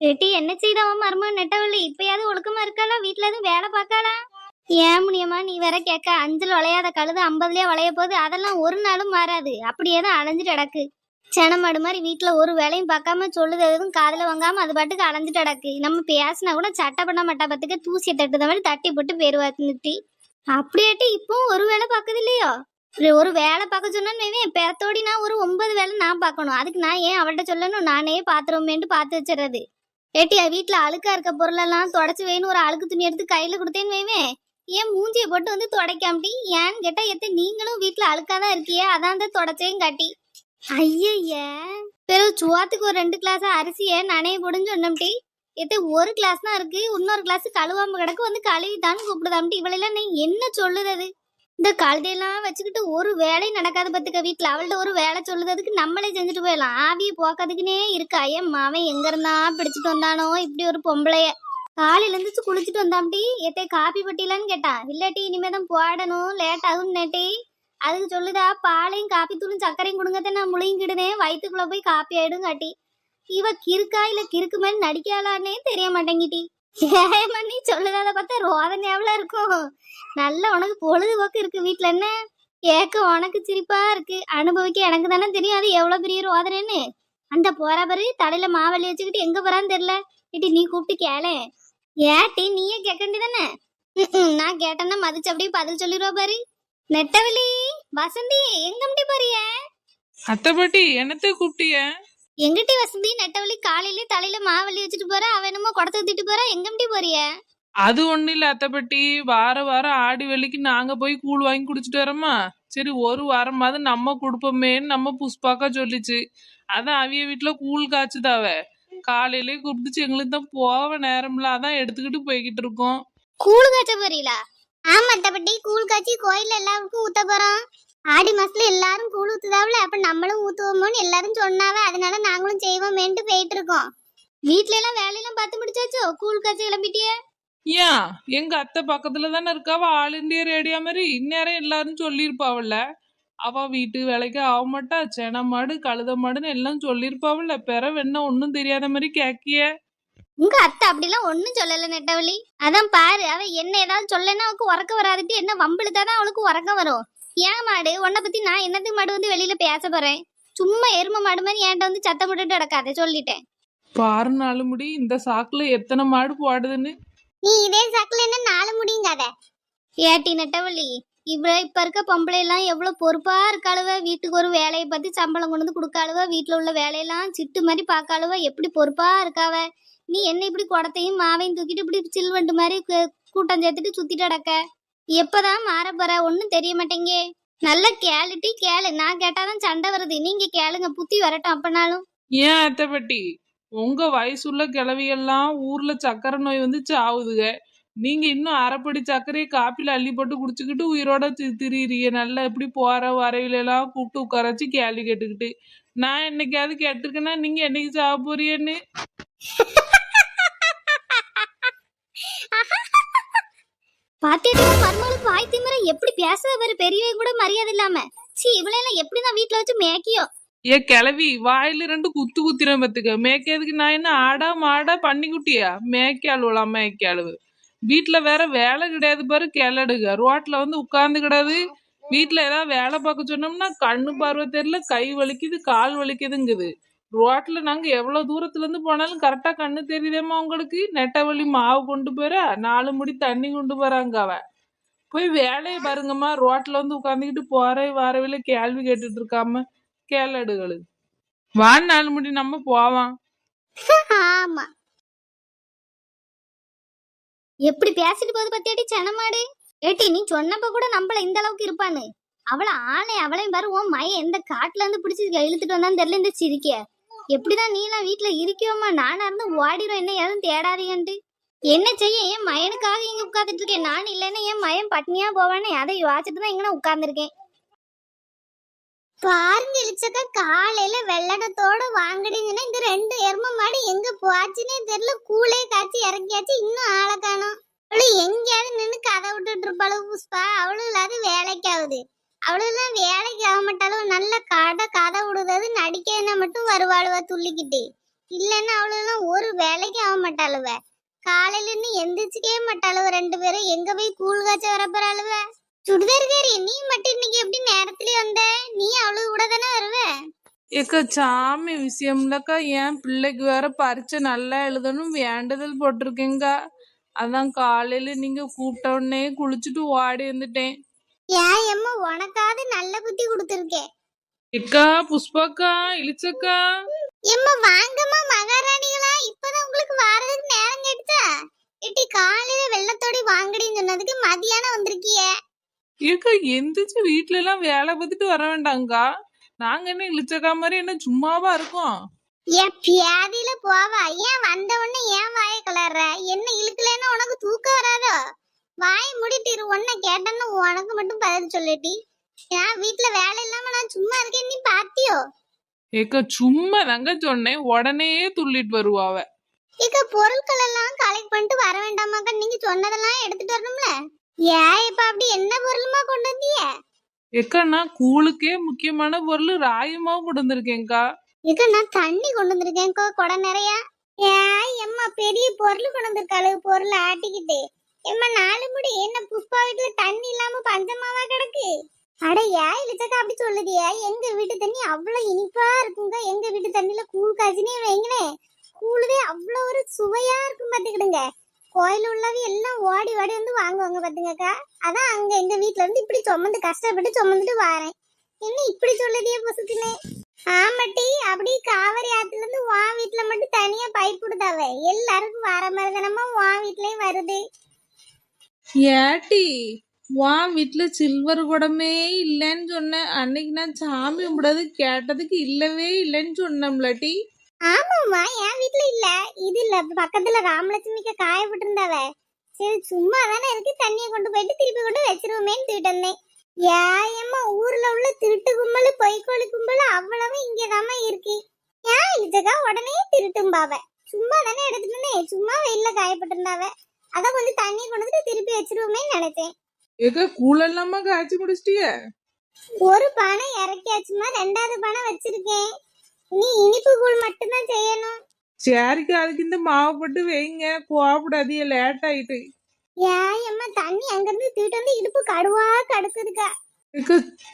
ஏட்டி என்ன செய்தவன் மர்மம் நெட்டவள்ளி? இப்பயாவது ஒழுக்கமா இருக்காளா? வீட்டுல எதுவும் வேலை பார்க்காளா? ஏன் முடியுமா நீ வேற கேட்க அஞ்சல் வளையாத கழுது ஐம்பதுலயே வளைய போகுது. அதெல்லாம் ஒரு நாளும் மாறாது. அப்படியே தான் அலைஞ்சிட்டு கிடக்கு. சனமாடு மாதிரி வீட்டுல ஒரு வேலையும் பார்க்காம சொல்லுது எதுவும் காதுல வாங்காம அது பாட்டுக்கு அலைஞ்சிட்டு கிடக்கு. நம்ம பேசினா கூட சட்டை பண்ண மட்டபத்துக்கு தூசியை தட்டுத மாதிரி தட்டி போட்டு பேருவாத்தி அப்படியாட்டி இப்போ ஒரு வேலை பார்க்குது இல்லையோ? ஒரு- வேலை பார்க்க சொன்னேன்னு பெறத்தோடி நான் ஒரு ஒன்பது வேலை நான் பார்க்கணும். அதுக்கு நான் ஏன் அவள்கிட்ட சொல்லணும்? நானே பாத்துருவோமேன்ட்டு பார்த்து வச்சிடுறது. ஏட்டியா வீட்ல அழுக்கா இருக்க பொருளெல்லாம் தொடச்சு வேணும் ஒரு அழுக்கு துணி எடுத்து கையில கொடுத்தேன்னு வைவேன். ஏன் மூஞ்சியை போட்டு வந்து துடைக்காமட்டி ஏன்னு கேட்டா எத்த நீங்களும் வீட்ல அழுக்காதான் இருக்கியே அதான் அந்த தொடச்சேன் காட்டி. ஐயய்ய. பிறகு சுவாத்துக்கு ஒரு ரெண்டு கிளாஸ் அரிசியை நனைய போடுன்னு சொன்னம்டி எத்த ஒரு கிளாஸ் தான் இருக்கு இன்னொரு கிளாஸ் கழுவாம கிடக்கு வந்து கழுவித்தான்னு கூப்பிடுதாம்ட்டி இவளெல்லாம் நீ என்ன சொல்லுது அது? இந்த கழுதையெல்லாம் வச்சுக்கிட்டு ஒரு வேலையும் நடக்காத பத்துக்க. வீட்டுல அவள்கிட்ட ஒரு வேலை சொல்லுறதுக்கு நம்மளே செஞ்சுட்டு போயிடலாம். ஆவியை போக்காதுக்குனே இருக்கா. ஏன் மாவன் எங்க இருந்தா பிடிச்சிட்டு வந்தானோ? இப்படி ஒரு பொம்பளைய. காலையில இருந்துச்சு குளிச்சுட்டு வந்தாம்டி எத்தே காப்பி பட்டியலான்னு கேட்டா. இல்லாட்டி இனிமே தான் போடணும். லேட் ஆகும் நேட்டி. அதுக்கு சொல்லுதா பாலையும் காப்பி தூளும் சர்க்கரையும் கொடுங்கத்த நான் முழுங்கிடுதேன் வயிற்றுக்குள்ள போய் காப்பி ஆயிடும் காட்டி இவ கிறுக்கா இல்ல கிறுக்கு மாதிரி நடிக்காளான்னே தெரிய மாட்டேங்கிட்டி. ஏமா நீ சொல்லுதாத பார்த்தா ரோதனை எவ்வளவு இருக்கும். நல்ல உனக்கு பொழுதுபோக்கு இருக்கு வீட்ல என்ன? ஏக்க உனக்கு சிரிப்பா இருக்கு. அனுபவிக்க எனக்கு தானே தெரியும். அது எவ்வளவு பெரிய ரோதனைன்னு. அந்த போற பாரு தலையில மாவெளி வச்சுக்கிட்டு எங்க போறான்னு தெரியல. இட்டி நீ கூப்பிட்டு கேளே. ஏட்டி நீயே கேட்க வேண்டியதானே? நான் கேட்டேன்னா மதிச்சு அப்படியே பதில் சொல்லிடுவா பாரு. நெட்டவலி வசந்தி எங்க முடி போறிய? அத்தை பாட்டி என்னத்தை கூப்பிட்டிய? எங்கிட்டி வசந்தி நெட்டவலி காலையிலே தலையில மாவள்ளி வச்சுட்டு போற அவ என்னமோ குடத்தை ஊத்திட்டு போறா எங்க முடி போறிய? அது ஒண்ணும் இல்ல அத்தை பாட்டி. வார வாரம் ஆடி வெள்ளிக்கு நாங்க போய் கூழ் வாங்கி குடிச்சிட்டு வரோமா? சரி ஒரு வாரமாவது நம்ம கொடுப்போமேன்னு நம்ம புஷ்பாக்கா சொல்லிச்சு. அதான் அவிய வீட்டுல கூழ் காய்ச்சுதாவ காலையிலே கூப்பிட்டுச்சு எங்களுக்கு தான் போக நேரம்ல அதான் எடுத்துக்கிட்டு போய்கிட்டு இருக்கோம். கூழ் காய்ச்ச போறீங்களா ஆமா தப்பட்டி கூழ் காய்ச்சி கோயில்ல எல்லாருக்கும் ஊத்த போறோம். ஆடி மாசத்துல எல்லாரும் கூழ் ஊத்துதாவுல? அப்ப நம்மளும் ஊத்துவோமோன்னு எல்லாரும் சொன்னாவ அதனால நாங்களும் செய்வோமேன்ட்டு போயிட்டு இருக்கோம் வீட்ல எல்லாம் வேலையெல்லாம் பார்த்து முடிச்சாச்சோ? கூழ் காய்ச்சி கிளம்பிட்டியே? ஏன்? எங்க அத்தை பக்கத்துல தானே இருக்காவ? ஆல் இண்டியா ரேடியா மாதிரி இந்நேரம் எல்லாரும் சொல்லியிருப்பாவல்ல? அவ வீட்டு வேலைக்கு ஆக மாட்டா சென மாடு கழுத மாடுன்னு எல்லாம் சொல்லியிருப்பாவல்ல? பெற என்ன ஒன்றும் தெரியாத மாதிரி கேக்கிய உங்க அத்தை அப்படிலாம் ஒண்ணும் சொல்லல நெட்டவழி அதான் பாரு அவ என்ன ஏதாவது சொல்லனா அவளுக்கு உறக்க வராதுட்டு என்ன வம்பிழுத்தாதான் அவளுக்கு உறக்க வரும். ஏன் மாடு? உன்னை பத்தி நான் என்னத்துக்கு மாடு வந்து வெளியில பேச போறேன்? சும்மா எரும மாடு மாதிரி என்கிட்ட வந்து சத்தம் போட்டுட்டு கிடக்காத சொல்லிட்டேன். பாரு நாலு முடி இந்த சாக்குல எத்தனை மாடு போடுதுன்னு. நீ இதே சாக்குல என்ன நாலு முடியுங்காத? ஏட்டி நெட்டவள்ளி இவ்வளோ இப்ப இருக்க பொம்பளை எல்லாம் எவ்வளவு பொறுப்பா இருக்காளுவ? வீட்டுக்கு ஒரு வேலையை பத்தி சம்பளம் கொண்டு வந்து கொடுக்காளுவ? வீட்டுல உள்ள வேலையெல்லாம் சிட்டு மாதிரி பார்க்காளுவ? எப்படி பொறுப்பா இருக்காவ? நீ என்ன இப்படி குடத்தையும் மாவையும் தூக்கிட்டு இப்படி சில்வண்டு மாதிரி கூட்டம் சேர்த்துட்டு சுத்திட்டு அடக்க எப்பதான் மாற போற? ஒன்னும் தெரிய மாட்டேங்க. நல்ல கேளுட்டி கேளு. நான் கேட்டாதான் சண்டை வருது. நீங்க கேளுங்க. புத்தி வரட்டும் அப்பனாலும். ஏன் அத்தை பட்டி உங்க வயசுள்ள கிழவியெல்லாம் ஊர்ல சக்கரை நோய் வந்து சாவுதுக நீங்க இன்னும் அரைப்படி சர்க்கரையை காப்பில அள்ளி போட்டு குடிச்சுக்கிட்டு உயிரோட தி- திரியிறீங்க. நல்லா எப்படி போற வரையில எல்லாம் கூப்பிட்டு உட்கார வச்சு கேள்வி கேட்டுக்கிட்டு. நான் என்னைக்காவது கேட்டிருக்கேன்னா நீங்க என்னைக்கு சாவ போறீன்னு பாத்தியடி மருமகளுக்கு வாய் திமிர எப்படி பேசுற வர பெரியவங்க கூட மரியாதை இல்லாம. ச்சீ இவளை எல்லாம் எப்படி நான் வீட்டுல வச்சு மேய்க்கியோ? ஏ கிளவி வாயில ரெண்டு குத்து குத்திரம் பத்துக்க. மேய்க்கிறதுக்கு நான் என்ன ஆடா மாடா பண்ணிக்குட்டியா? மேய்க்க மேய்க்காளுவு வீட்டுல வேற வேலை கிடையாது பாரு கிளடுக. ரோட்ல வந்து உட்கார்ந்து கிடாது வீட்டுல ஏதாவது வேலை பார்க்க சொன்னோம்னா கண்ணு பார்வை தெரியல கை வலிக்குது கால் வலிக்குதுங்குது. ரோட்ல நாங்க எவ்வளவு தூரத்துல இருந்து போனாலும் கரெக்டா கண்ணு தெரியுதேமா உங்களுக்கு. நெட்ட வழி மாவு கொண்டு போற நாலு முடி தண்ணி கொண்டு போறாங்க அவ. போய் வேலையை பாருங்கம்மா. ரோட்ல வந்து உட்காந்துக்கிட்டு போற வரவில கேள்வி கேட்டுட்டு இருக்காம கேளடுகளு. வா நாலு முடி நம்ம போவான் ஆமா. எப்படி பேசிட்டு போகுது பத்தியாடி செனமாடு? ஏட்டி நீ சொன்னப்ப கூட நம்மள இந்த அளவுக்கு இருப்பானு அவள ஆளை அவளையும் பாரு உன் மய எந்த காட்டுல இருந்து பிடிச்சி இழுத்துட்டு வந்தான்னு தெரியல இந்த சிரிக்க. எப்படிதான் நீ எல்லாம் வீட்டுல இருக்கியோமா நானா இருந்து ஓடிடும் என்ன யாரும் தேடாதீங்கன்ட்டு. என்ன செய்ய? என் மயனுக்காக இங்க உட்கார்ந்துட்டு இருக்கேன். நான் இல்லைன்னா என் மயன் பட்னியா போவானே அதை யோசிச்சுட்டு தான் இங்க உட்கார்ந்துருக்கேன். பாருங்க இளிச்சக்கா காலையில வெள்ளடத்தோட வாங்குறீங்கன்னா இந்த ரெண்டு எரும மாடு எங்க போச்சுன்னே தெரியல. கூலே காய்ச்சி இறக்கியாச்சு. இன்னும் ஆளை காணும். அவளு எங்கேயாவது நின்று கதை விட்டுட்டு இருப்பாளு புஷ்பா? அவளும் இல்லாத வேலைக்காவது. அவளெல்லாம் வேலைக்கு ஆக மாட்டாலும் நல்ல கடை கதை விடுறது நடிக்க மட்டும் வருவாளுவ துள்ளிக்கிட்டு. இல்லைன்னா அவளெல்லாம் ஒரு வேலைக்கு ஆக மாட்டாளுவ காலையில இருந்து எந்திரிச்சுக்கே மாட்டாளுவ ரெண்டு பேரும். எங்க போய் கூழ் காய்ச்ச வரப்போறாளுவ? சுடிதார்காரி நீ மட்டும் இன்னைக்கு எப்படி நேரத்துலயே வந்த? நீ அவளு கூட தானே வருவ? ஏக்கா சாமி விஷயம்லக்கா என் பிள்ளைக்கு வேற பரீட்சை நல்லா எழுதணும் வேண்டுதல் போட்டிருக்கேங்கா அதான் காலையில நீங்க கூப்பிட்ட உடனே குளிச்சுட்டு ஓடி வந்துட்டேன். ஏன் எம்மா உனக்காவது நல்ல புத்தி கொடுத்துருக்கேன் ஏக்கா புஷ்பாக்கா இளிச்சக்கா. எம்மா வாங்கம்மா மகாராணிகளா இப்பதான் உங்களுக்கு வாரதுக்கு நேரம் கேட்டுச்சா? இட்டி காலையில வெள்ளத்தோடி வாங்கடின்னு சொன்னதுக்கு மதியானம் வந்திருக்கிய. ஏக்கா எந்திரிச்சு வீட்ல எல்லாம் வேலை பார்த்துட்டு வர வேண்டாங்கா நாங்க என்ன இளிச்சக்கா மாதிரி என்ன சும்மாவா இருக்கோம்? ஏன் பியாதியில போவா. ஏன் வந்த உடனே ஏன் வாய கலர்ற? என்ன இழுக்கலன்னா உனக்கு தூக்கம் வராதோ. வாய் மூடிட்டு இரு உன்னை கேட்டேன்னு உனக்கு மட்டும் பதில் சொல்லிட்டி நான் வீட்டுல வேலை இல்லாம நான் சும்மா இருக்கேன் நீ பாத்தியோ? ஏக்கா சும்மா தாங்க சொன்னேன். உடனே துள்ளிட்டு வருவாவ இக்க பொருட்கள் எல்லாம் கலெக்ட் பண்ணிட்டு வர வேண்டாமாக்கா நீங்க சொன்னதெல்லாம் எடுத்துட்டு வரணும்ல? ஏன் இப்ப அப்படி என்ன பொருளுமா கொண்டு வந்தீங்க? ஏக்கா நான் கூழுக்கே முக்கியமான பொருள் ராயமாவும் கொண்டு வந்திருக்கேன்க்கா. இக்க நான் தண்ணி கொண்டு வந்திருக்கேன் கொ- குடம் நிறைய. ஏன் எம்மா பெரிய பொருள் கொண்டு வந்திருக்காளு பொருள் ஆட்டிக்கிட்டு. எம்மா நாலு முடி. என்ன புஷ்பா வீட்டுல தண்ணி இல்லாம பஞ்சமாவா கிடக்கு? அடையா ஏன் அப்படி சொல்லுதியா. எங்க வீட்டு தண்ணி அவ்வளவு இனிப்பா இருக்குங்க. எங்க வீட்டு தண்ணில கூழ் காய்ச்சினே வைங்களேன் கூழுதே அவ்வளவு ஒரு சுவையா இருக்கும் பாத்துக்கிடுங்க. கோயில் உள்ளவங்க எல்லாம் ஓடி ஓடி வந்து வாங்குவாங்க பாத்துங்கக்கா. அதான் அங்க எங்க வீட்டுல இருந்து இப்படி சுமந்து கஷ்டப்பட்டு சுமந்துட்டு வாரேன். என்ன இப்படி சொல்லுதியே பொசுக்குன்னு ஆமாட்டி அப்படி காவிரி ஆத்துல இருந்து வா வீட்டுல மட்டும் தனியா பைப் விடுதாவ எல்லாருக்கும் வர மாதிரி தானமா வா வீட்லயும் வருது. ஏட்டி வா வீட்டுல சில்வர் குடமே இல்லைன்னு சொன்னேன். அன்னைக்கு நான் சாமி கும்பிடாது கேட்டதுக்கு இல்லவே இல்லைன்னு சொன்னோம்லட்டி ஆமாம்மா என் வீட்ல இல்ல. இது இல்ல பக்கத்துல ராமலட்சுமிக்கு காய விட்டுருந்தாவ. சரி சும்மா தானே இருக்கு தண்ணியை கொண்டு போயிட்டு திருப்பி கொண்டு வச்சிருவோமேன்னு தூக்கிட்டு வந்தேன். ஏயம்மா ஊர்ல உள்ள திருட்டு கும்பல் பொய்க்கோழி கும்பல் அவ்வளவு இங்கதாம்மா இருக்கு. ஏன் இதுக்கா உடனே திருட்டும் பாவ சும்மா தானே எடுத்துட்டு வந்தேன். சும்மா வெயில்ல காயப்பட்டிருந்தாவ. அதான் கொஞ்சம் தண்ணியை கொண்டு வந்து திருப்பி வச்சிருவோமேன்னு நினைச்சேன் ஏக்கா கூழெல்லாமா காய்ச்சி முடிச்சிட்டிய? ஒரு பானை இறக்கியாச்சுமா ரெண்டாவது பானை வச்சிருக்கேன். நீ இனிப்பு கூழ் மட்டும்தான் செய்யணும். சரிக்கா அதுக்கு இந்த மாவு போட்டு வைங்க. கோவப்படாதீங்க லேட் ஆயிட்டு. ஏன் அம்மா தண்ணி அங்கிருந்து தூக்கிட்டு வந்து இடுப்பு கடுவா கடுக்குதுக்கா.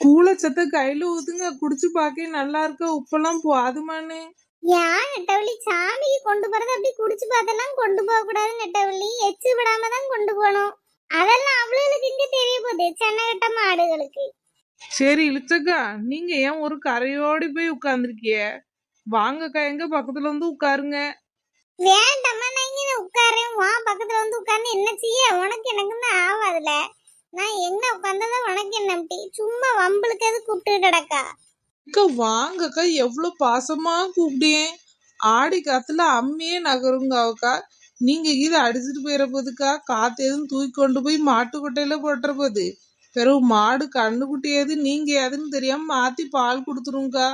கூழ சத்த கையில ஊத்துங்க குடிச்சு பாக்க நல்லா இருக்கா? உப்பெல்லாம் போதுமானு ஏன் நெட்டவள்ளி? சாமிக்கு கொண்டு போறது அப்படி குடிச்சு பார்த்தெல்லாம் கொண்டு போக கூடாது நெட்டவள்ளி. எச்சு விடாம தான் கொண்டு போகணும். அதெல்லாம் அவ்வளவுக்கு இங்க தெரிய போகுது சென்னகட்ட மாடுகளுக்கு. சரி இளிச்சக்கா நீங்க ஏன் ஒரு கரையோடி போய் உட்கார்ந்துருக்கிய? வாங்கக்கா எங்க பக்கத்துல வந்து உட்காருங்க. வேண்டாம்மா நான் இங்க உட்காரேன் வா பக்கத்துல வந்து உட்கார்ந்து என்ன செய்ய? உனக்கு எனக்கு தான் ஆகாதுல நான் என்ன உட்கார்ந்ததா உனக்கு என்ன அப்படி சும்மா வம்பளுக்கு எது கூப்பிட்டு கிடக்கா. அக்கா வாங்கக்கா எவ்வளவு பாசமா கூப்பிட்டேன். ஆடி காத்துல அம்மியே நகருங்காவுக்கா நீங்க இது அடிச்சிட்டு போயிட போதுக்கா. காத்து எதுவும் தூக்கி கொண்டு போய் மாட்டு கொட்டையில போட்டுற போது. பிறகு மாடு கண்ணுக்குட்டி எது நீங்க எதுன்னு தெரியாம மாத்தி பால் கொடுத்துருங்கக்கா.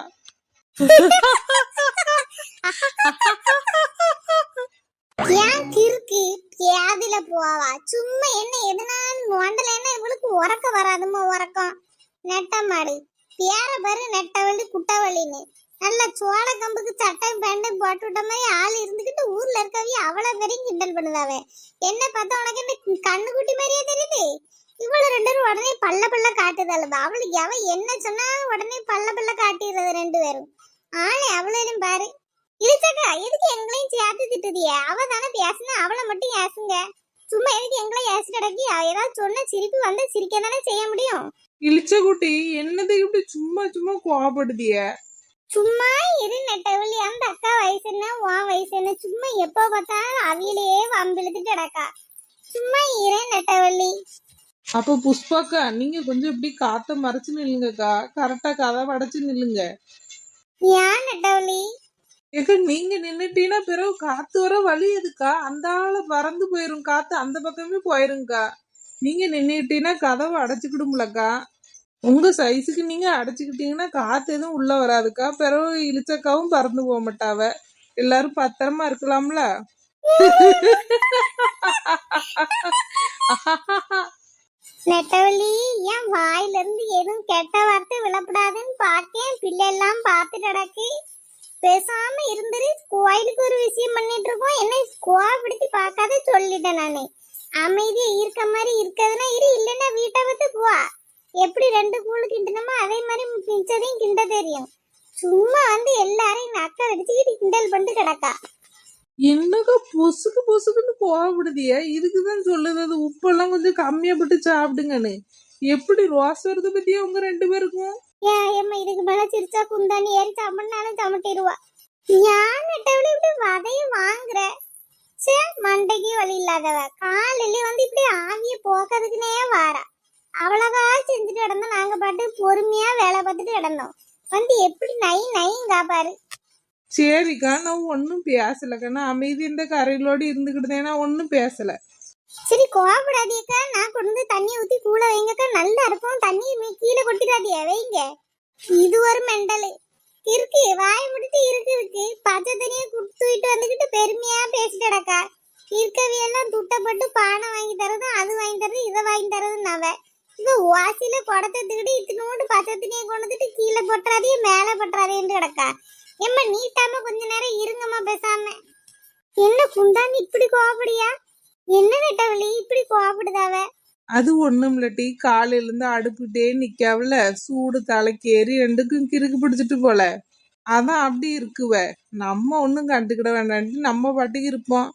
ஏன் கிறுக்கு? பியாதில போவா. சும்மா என்ன எதனாலும் நோண்டலைன்னா இவளுக்கு உறக்க வராதுமா உறக்கம். நெட்ட மாடு. பேர பாரு நெட்டவள்ளி குட்டவள்ளின்னு. நல்ல சோள கம்புக்கு சட்டையும் பேண்டும் போட்டு விட்ட மாதிரி ஆள் இருந்துகிட்டு ஊர்ல இருக்கவே அவ்வளவு பேரையும் கிண்டல் பண்ணுதாவே என்ன பார்த்தா உனக்கு என்ன கண்ணுக்குட்டி மாதிரியே தெரியுது? இவ்வளவு ரெண்டு பேரும் உடனே பல்ல பல்ல காட்டுதல்ல அவளுக்கு அவ என்ன சொன்னா உடனே பல்ல பல்ல காட்டிடுறது ரெண்டு பேரும். ஆளே அவளையும் பாரு. இழுச்சக்கா எதுக்கு எங்களையும் சேர்த்து திட்டுதிய? அவ தானே பேசுனா அவளை மட்டும் ஏசுங்க. சும்மா எதுக்கு எங்களை ஏசு கிடக்கி ஏதாவது சொன்னா சிரிப்பு வந்து சிரிக்க தானே செய்ய முடியும்? இளிச்ச குட்டி என்னது இப்படி சும்மா சும்மா கோவப்படுதிய? சும்மா இரு நெட்டவள்ளி அந்த அக்கா வயசு என்ன உன் வயசு என்ன? சும்மா எப்போ பார்த்தாலும் அவியிலேயே வம்பிழுத்துட்டு கிடக்கா. சும்மா இரு நெட்டவள்ளி. அப்ப புஷ்பாக்கா நீங்க கொஞ்சம் இப்படி காத்த மறைச்சு நில்லுங்கக்கா. கரெக்டா கதவை அடைச்சு நில்லுங்க. ஏன் நெட்டவள்ளி? ஏக்கா நீங்க நின்னுட்டீங்கன்னா பிறகு காத்து வர வழி எதுக்கா? அந்த ஆள பறந்து போயிரும் காத்து அந்த பக்கமே போயிருங்கக்கா நீங்க நின்னுட்டீங்கன்னா கதவை அடைச்சுக்கிடும்லக்கா. உங்க சைஸுக்கு நீங்க அடைச்சுக்கிட்டீங்கன்னா காத்து எதுவும் உள்ள வராதுக்கா? பிறகு இழிச்சக்காவும் பறந்து போக மாட்டாவ. எல்லாரும் பத்திரமா இருக்கலாம்ல? மிச்சதையும் கிண்ட தெரியும். சும்மா வந்து எல்லாரையும் நக்கல் அடிச்சுக்கிட்டு கிண்டல் பண்ணிட்டு கிடக்கா. என்னக்கா பொசுக்கு பொசுக்குன்னு கோவப்படுதியா? இதுக்குதான் சொல்லுது அது உப்பெல்லாம் கொஞ்சம் கம்மியா போட்டு சாப்பிடுங்கன்னு. எப்படி ரோஸ் வருது பத்தியா உங்க ரெண்டு பேருக்கும்? ஏன் ஏம்மா இதுக்கு மேல சிரிச்சா குந்தாணி ஏறி சமன்னாலும் சமட்டிடுவா ஞான் நெட்டவளி இப்படி வதைய வாங்குற? சே மண்டைக்கு வழி இல்லாதவ. காலையில வந்து இப்படி ஆவிய போக்குறதுக்குனே வாரா. அவ்வளவா செஞ்சுட்டு கிடந்தோம் நாங்க பாட்டு பொறுமையா வேலை பார்த்துட்டு கிடந்தோம் வந்து எப்படி நை நையும் காப்பாரு. சரிக்கா நான் ஒன்றும் பேசலக்கா. நான் அமைதி இந்த கரையிலோடு இருந்துக்கிட்டேன் நான் ஒன்றும் பேசல. சரி கோவப்படாதீக்கா. நான் கொண்டு வந்து தண்ணி ஊத்தி கூட வைங்கக்கா. நல்லா இருக்கும். தண்ணி கீழே கொட்டிடாதீங்க. வைங்க. இது ஒரு மெண்டலு. இருக்கு. வாய முடிட்டு இருக்கு இருக்கு. பச்சை தண்ணியை தூக்கிட்டு வந்துக்கிட்டு பெருமையா பேசிட்டு கிடக்கா இருக்கவையெல்லாம் துட்டப்பட்டு பானை வாங்கி தரது அது வாங்கி தரது இதை வாங்கி தரது நவ இந்த வாசியில குடத்தை திருடி இத்தினோண்டு பச்சை கொண்டுட்டு கொண்டு வந்துட்டு கீழே போட்டுறாதே மேலே போட்டுறாதேன்னு கிடக்கா? எம்மா நீட்டாம கொஞ்ச நேரம் இருங்கம்மா பேசாம. என்ன குந்தாண்டி இப்படி கோவப்படியா என்ன நெட்டவழி இப்படி கோவப்படுதாவ அது ஒண்ணும் இல்லட்டி காலையில இருந்து அடுப்புட்டே நிக்காவல சூடு தலைக்கேறி ரெண்டுக்கும் கிறுக்கு பிடிச்சிட்டு போல. அதான் அப்படி இருக்குவ. நம்ம ஒன்றும் கண்டுக்கிட வேண்டாம்ட்டு நம்ம பாட்டுக்கு இருப்போம்.